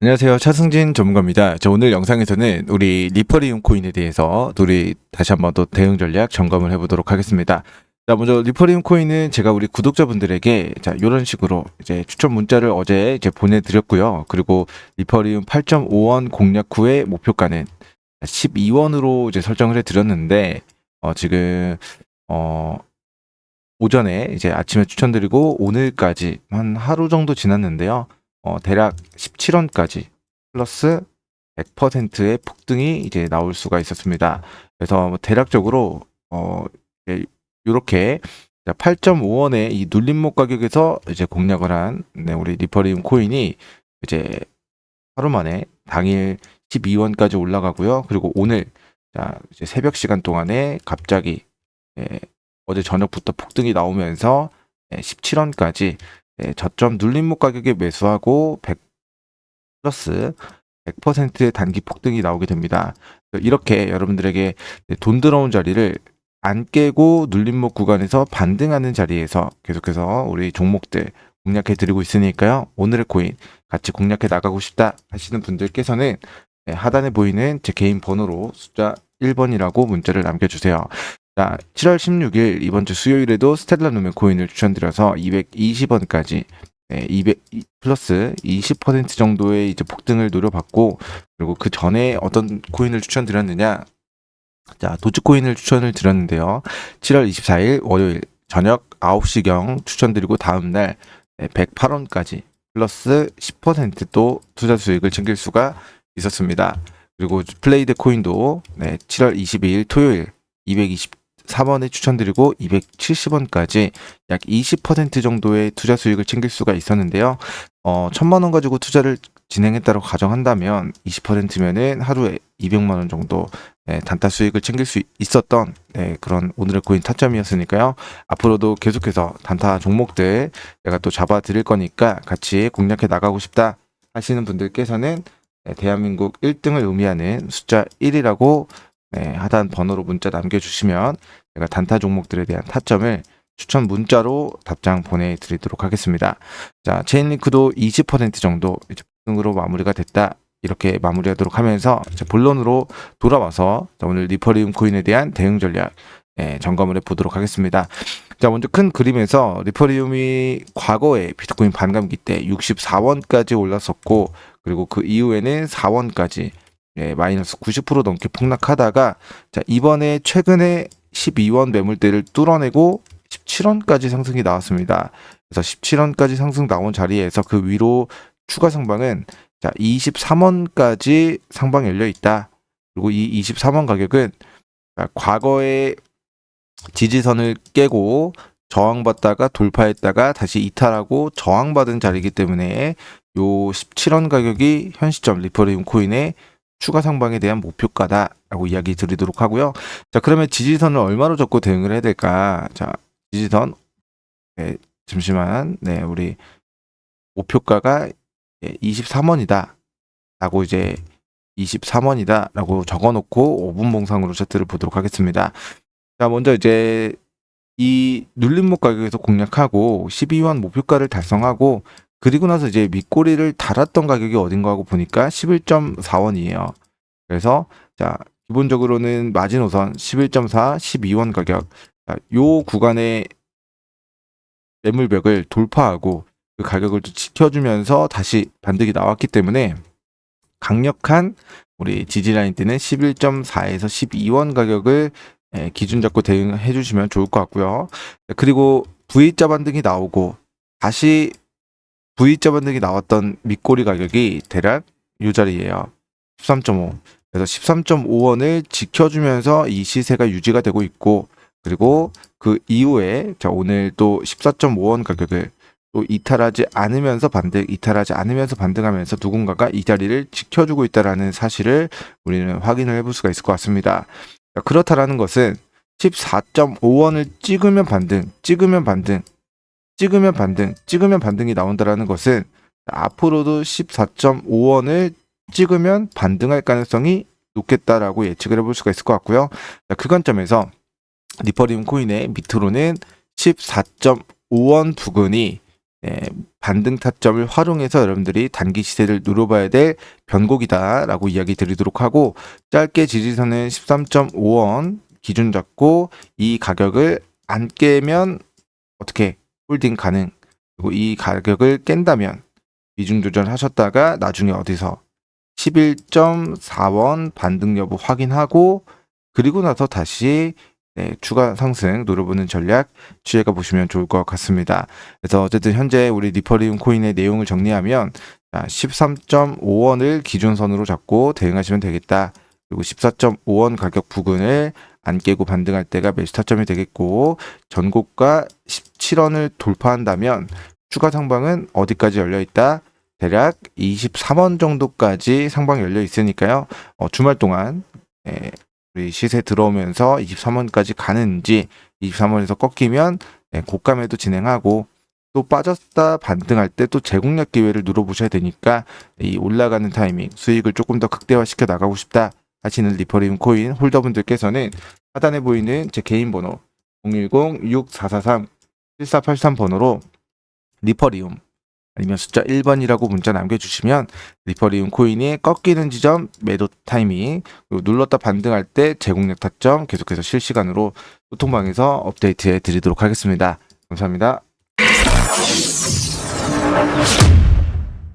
안녕하세요. 차승진 전문가입니다. 자, 오늘 영상에서는 우리 리퍼리움 코인에 대해서 우리 다시 한번 또 대응 전략 점검을 해보도록 하겠습니다. 자, 먼저 리퍼리움 코인은 제가 우리 구독자분들에게 자, 이런 식으로 이제 추천 문자를 어제 이제 보내드렸고요. 그리고 리퍼리움 8.5원 공략 후의 목표가는 12원으로 이제 설정을 해드렸는데, 어, 지금, 어, 오전에 이제 아침에 추천드리고 오늘까지 한 하루 정도 지났는데요. 어, 대략 17원까지 플러스 100%의 폭등이 이제 나올 수가 있었습니다. 그래서 뭐 대략적으로 어, 이렇게 8.5원의 이 눌림목 가격에서 이제 공략을 한 네, 우리 리퍼리움 코인이 이제 하루 만에 당일 12원까지 올라가고요. 그리고 오늘 자, 이제 새벽 시간 동안에 갑자기 예, 어제 저녁부터 폭등이 나오면서 예, 17원까지 예, 저점 눌림목 가격에 매수하고 100 플러스 100%의 단기 폭등이 나오게 됩니다. 이렇게 여러분들에게 돈 들어온 자리를 안 깨고 눌림목 구간에서 반등하는 자리에서 계속해서 우리 종목들 공략해 드리고 있으니까요. 오늘의 코인 같이 공략해 나가고 싶다 하시는 분들께서는 네, 하단에 보이는 제 개인 번호로 숫자 1번이라고 문자를 남겨주세요. 자, 7월 16일 이번 주 수요일에도 스텔라 누멘 코인을 추천드려서 220원까지 네, 200 플러스 20% 정도의 이제 폭등을 노려봤고 그리고 그 전에 어떤 코인을 추천드렸느냐? 자 도츠코인을 추천을 드렸는데요. 7월 24일 월요일 저녁 9시경 추천드리고 다음날 108원까지 플러스 10%또 투자 수익을 챙길 수가 있었습니다. 그리고 플레이드 코인도 네, 7월 22일 토요일 224원에 추천드리고 270원까지 약 20% 정도의 투자 수익을 챙길 수가 있었는데요. 어, 천만 원 가지고 투자를 진행했다고 가정한다면 20%면은 하루에 200만 원 정도 네, 단타 수익을 챙길 수 있었던 네, 그런 오늘의 코인 타점이었으니까요. 앞으로도 계속해서 단타 종목들 내가 또 잡아 드릴 거니까 같이 공략해 나가고 싶다 하시는 분들께서는 네, 대한민국 1등을 의미하는 숫자 1이라고 네, 하단 번호로 문자 남겨주시면 제가 단타 종목들에 대한 타점을 추천 문자로 답장 보내드리도록 하겠습니다. 자, 체인링크도 20% 정도 등으로 마무리가 됐다. 이렇게 마무리하도록 하면서 본론으로 돌아와서 자, 오늘 리퍼리움 코인에 대한 대응 전략 예, 점검을 해보도록 하겠습니다. 자, 먼저 큰 그림에서 리퍼리움이 과거에 비트코인 반감기 때 64원까지 올랐었고 그리고 그 이후에는 4원까지 예, 마이너스 90% 넘게 폭락하다가 자, 이번에 최근에 12원 매물대를 뚫어내고 17원까지 상승이 나왔습니다. 그래서 17원까지 상승 나온 자리에서 그 위로 추가 상방은 자, 23원까지 상방이 열려 있다. 그리고 이 23원 가격은 자, 과거에 지지선을 깨고 저항받다가 돌파했다가 다시 이탈하고 저항받은 자리이기 때문에 요 17원 가격이 현 시점 리퍼리움 코인의 추가 상방에 대한 목표가다라고 이야기 드리도록 하고요. 자, 그러면 지지선을 얼마로 잡고 대응을 해야 될까? 자, 지지선 네, 잠시만. 네, 우리 목표가가 23원이다. 라고 이제 23원이다. 라고 적어 놓고 5분 봉상으로 차트를 보도록 하겠습니다. 자, 먼저 이제 이 눌림목 가격에서 공략하고 12원 목표가를 달성하고 그리고 나서 이제 밑꼬리를 달았던 가격이 어딘가 하고 보니까 11.4원이에요. 그래서 자 기본적으로는 마지노선 11.4, 12원 가격 자, 요 구간의 매물벽을 돌파하고 그 가격을 또 지켜주면서 다시 반등이 나왔기 때문에 강력한 우리 지지라인 때는 11.4에서 12원 가격을 예, 기준 잡고 대응해 주시면 좋을 것 같고요. 그리고 V자 반등이 나오고 다시 V자 반등이 나왔던 밑꼬리 가격이 대략 이 자리예요. 13.5. 그래서 13.5원을 지켜주면서 이 시세가 유지가 되고 있고 그리고 그 이후에 자 오늘 또 14.5원 가격을 또 이탈하지 않으면서 반등, 이탈하지 않으면서 반등하면서 누군가가 이 자리를 지켜주고 있다라는 사실을 우리는 확인을 해볼 수가 있을 것 같습니다. 자, 그렇다라는 것은 14.5원을 찍으면 반등, 찍으면 반등, 찍으면 반등, 찍으면 반등이 나온다라는 것은 앞으로도 14.5원을 찍으면 반등할 가능성이 높겠다라고 예측을 해볼 수가 있을 것 같고요. 자, 그 관점에서 리퍼리움 코인의 밑으로는 14.5원 부근이 네, 반등 타점을 활용해서 여러분들이 단기 시세를 누려봐야 될 변곡이다라고 이야기 드리도록 하고 짧게 지지선은 13.5원 기준 잡고 이 가격을 안 깨면 어떻게 홀딩 가능 그리고 이 가격을 깬다면 비중 조절하셨다가 나중에 어디서 11.4원 반등 여부 확인하고 그리고 나서 다시 네, 추가 상승 노려보는 전략 취해가 보시면 좋을 것 같습니다. 그래서 어쨌든 현재 우리 리퍼리움 코인의 내용을 정리하면 13.5원을 기준선으로 잡고 대응하시면 되겠다. 그리고 14.5원 가격 부근을 안 깨고 반등할 때가 매수 타점이 되겠고 전고가 17원을 돌파한다면 추가 상방은 어디까지 열려 있다? 대략 23원 정도까지 상방 열려 있으니까요. 어, 주말 동안 예, 우리 시세 들어오면서 23원까지 가는지 23원에서 꺾이면 예, 고감에도 진행하고 또 빠졌다 반등할 때또 제공력 기회를 누려보셔야 되니까 이 올라가는 타이밍 수익을 조금 더 극대화시켜 나가고 싶다 하시는 리퍼리움 코인 홀더분들께서는 하단에 보이는 제 개인 번호 010-6443-7483 번호로 리퍼리움 아니면 숫자 1번이라고 문자 남겨주시면 리퍼리움 코인이 꺾이는 지점 매도 타이밍 눌렀다 반등할 때 제공력 타점 계속해서 실시간으로 소통방에서 업데이트해 드리도록 하겠습니다. 감사합니다.